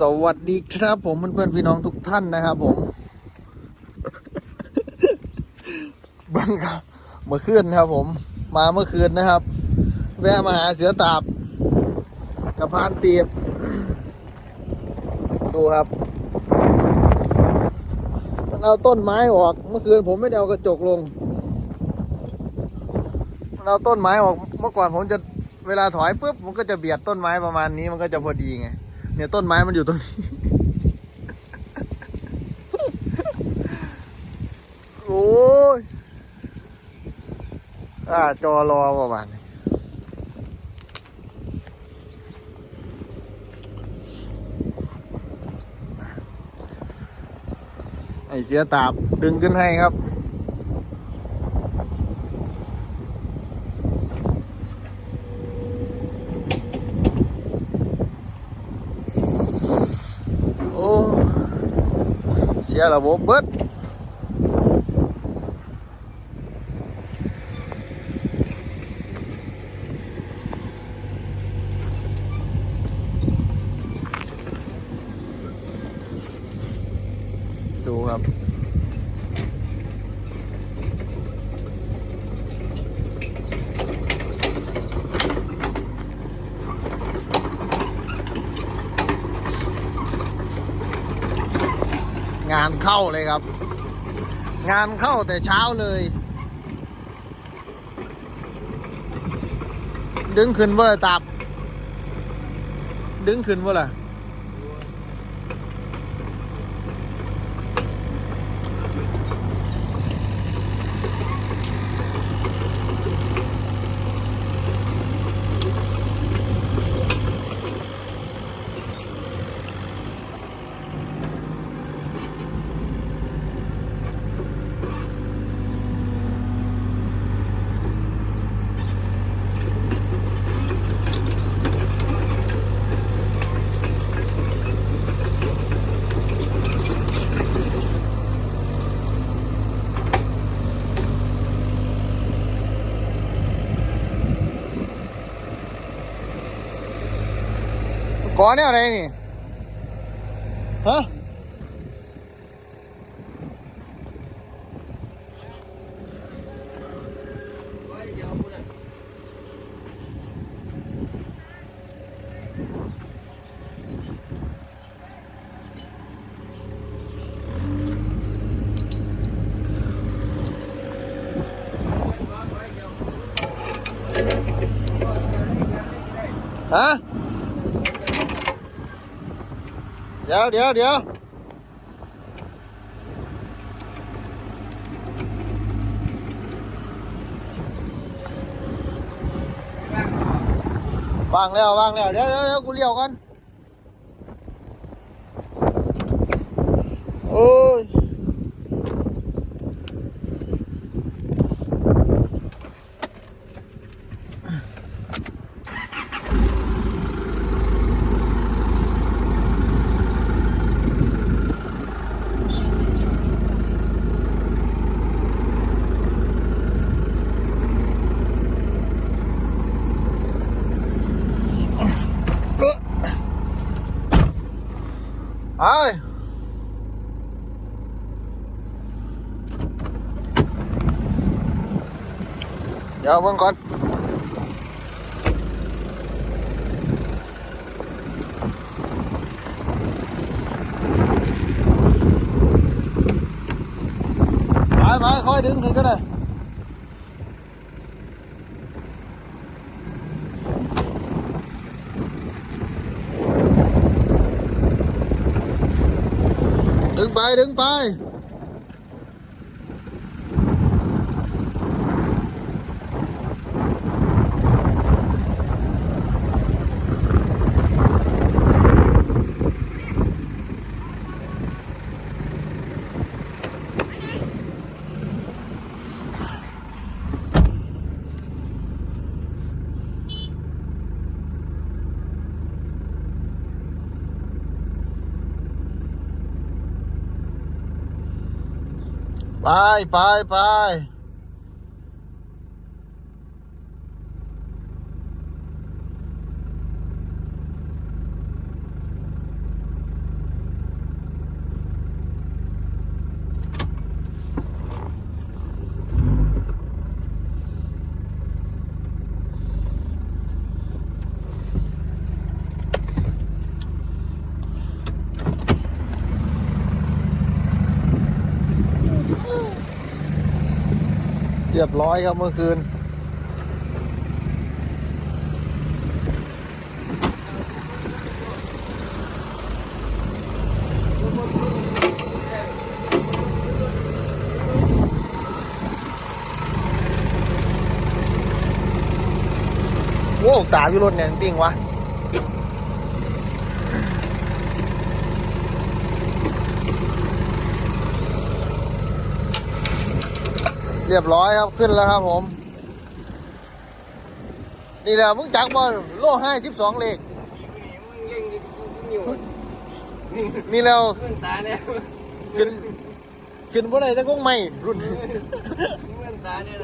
สวัสดีครับผมเพื่อนๆพี่น้องทุกท่านนะครับผมบังครับเมื่อคืนครับผม มาเมื่อคืนนะครับ แวะมาหาเสือตาบกับพานเตีบ ดูครับ มันเอาต้นไม้ออก เมื่อคืนผมไม่ได้เอากระจกลง มันเอาต้นไม้ออก เมื่อก่อนผมจะเวลาถอยปุ๊บมันก็จะเบียดต้นไม้ประมาณนี้มันก็จะพอดีไง เนี่ยต้นไม้มันอยู่ตรงนี้ โอ้ยอ่าจอรอประมาณนี้ไอเสียตาบดึงขึ้นให้ครับ โอ้เสียระบบเบิดครับ งานเข้าเลยครับ งานเข้าแต่เช้าเลย ดึงขึ้นว่าตับ ดึงขึ้นว่าล่ะ ก่อนเนี่ยอะไรนี่ ฮะฮะ เดี๋ยวเดี๋ยวเดี๋ยวว่างแล้วว่างแล้วเดี๋ยวเดี๋ยวเดี๋ยวกูเลี้ยวก่อน ไอ้เดี๋ยวเบิ่งก่อนมามาค่อย ดึงขึ้นได้ดึงไปดึงไป ไปไปไป รียบร้อยครับเมื่อคืนโว้ตาอยู่รถเนี่ยจริงวะ เรียบร้อยครับขึ้นแล้วครับผม นี่แหละมึงจักบอลโลห้าสิบสองเลขนี่แล้วเมื่อนตาเนี่ยขึ้นขึ้นบ่ได้จะกงไม่รุ่นเมื่อนตาเนี่ย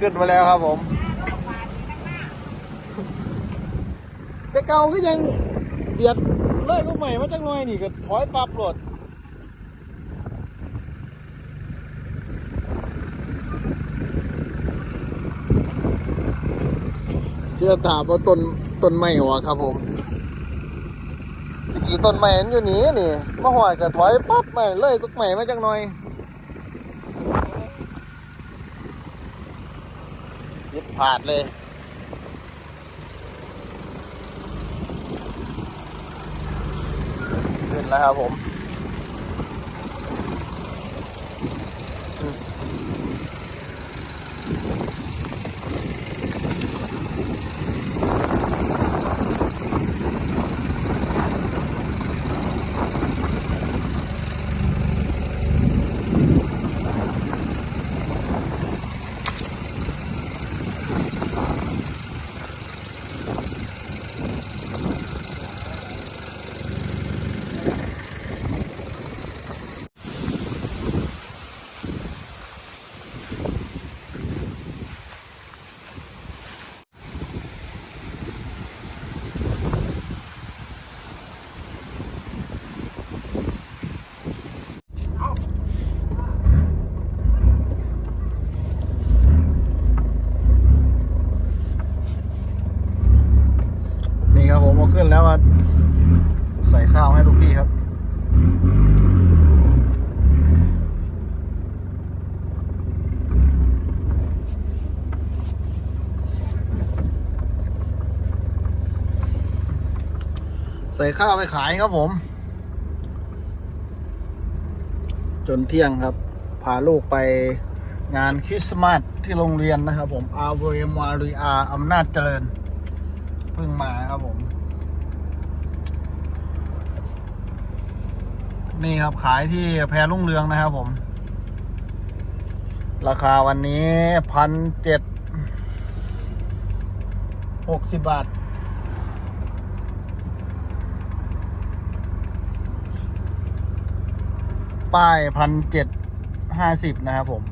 ขึ้นมาแล้วครับผมแต่เก่าก็ยังเบียดเลยก็ใหม่มาจังหน่อยนี่ก็ถอยปรับรถ เชื่อถามว่าต้นต้นไม้หัวครับผมตะกี้ต้นไม้มันอยู่นี่นี่มาหอยก็ถอยปั๊บใหม่เลยก็ใหม่มาจังหน่อยยึดผาดเลยขึ้นแล้วครับผม นี่ครับผมเอาขึ้นแล้วมาใส่ข้าวให้ลูกพี่ครับ ใส่ข้าวไปขายครับผม จนเที่ยงครับ พาลูกไปงานคริสต์มาสที่โรงเรียนนะครับผมอาเวมารีอาอำนาจเจริญเพิ่งมาครับผม นี่ครับขายที่แพรลุ่งเรืองนะครับผม ราคาวันนี้พันเจ็ดหกสิบบาท ป้ายพันเจ็ดห้าสิบนะครับผม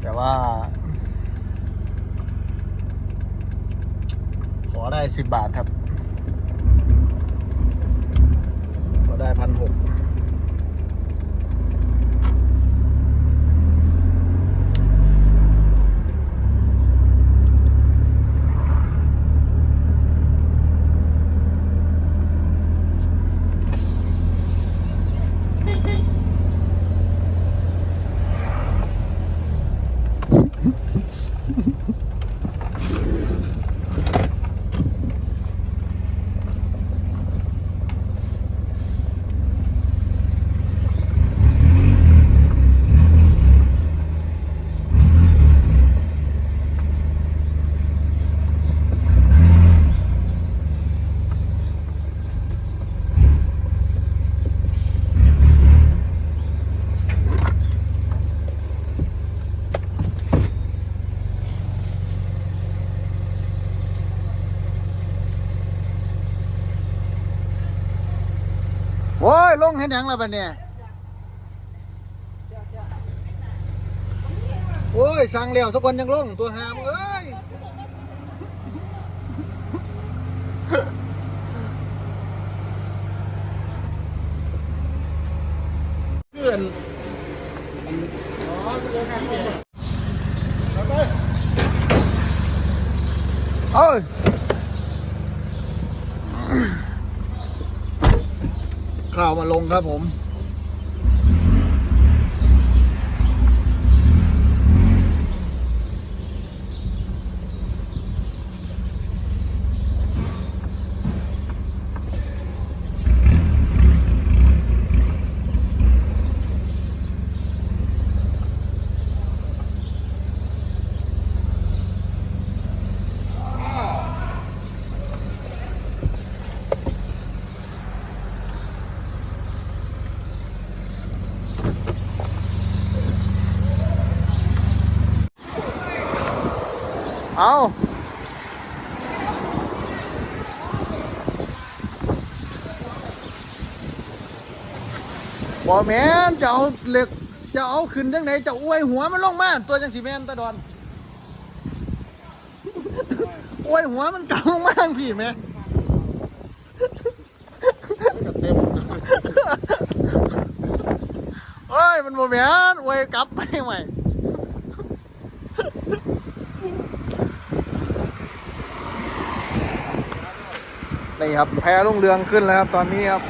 แต่ว่า ขอได้สิบบาทครับ ขอได้พันหก โอ้ย ลงเห็นยังแล้วปะเนี่ยโอ้ยสั่งแล้วทุกคนยังลงตัวหามเอ้ยเพื่อนเอ้ย ข่าวมาลงครับผม เอาบอแมนจะเอาเหล็กจะเอาขึ้นจังไหนจะอวยหัวมันลงมาตัวจังสีแมนตะดอนอวยหัวมันกำลงมาพี่แม่เฮ้ยมันโมเมนเวยกลับไปใหม่ นี่ครับแพลงเรืองขึ้นแล้วครับตอนนี้ครับ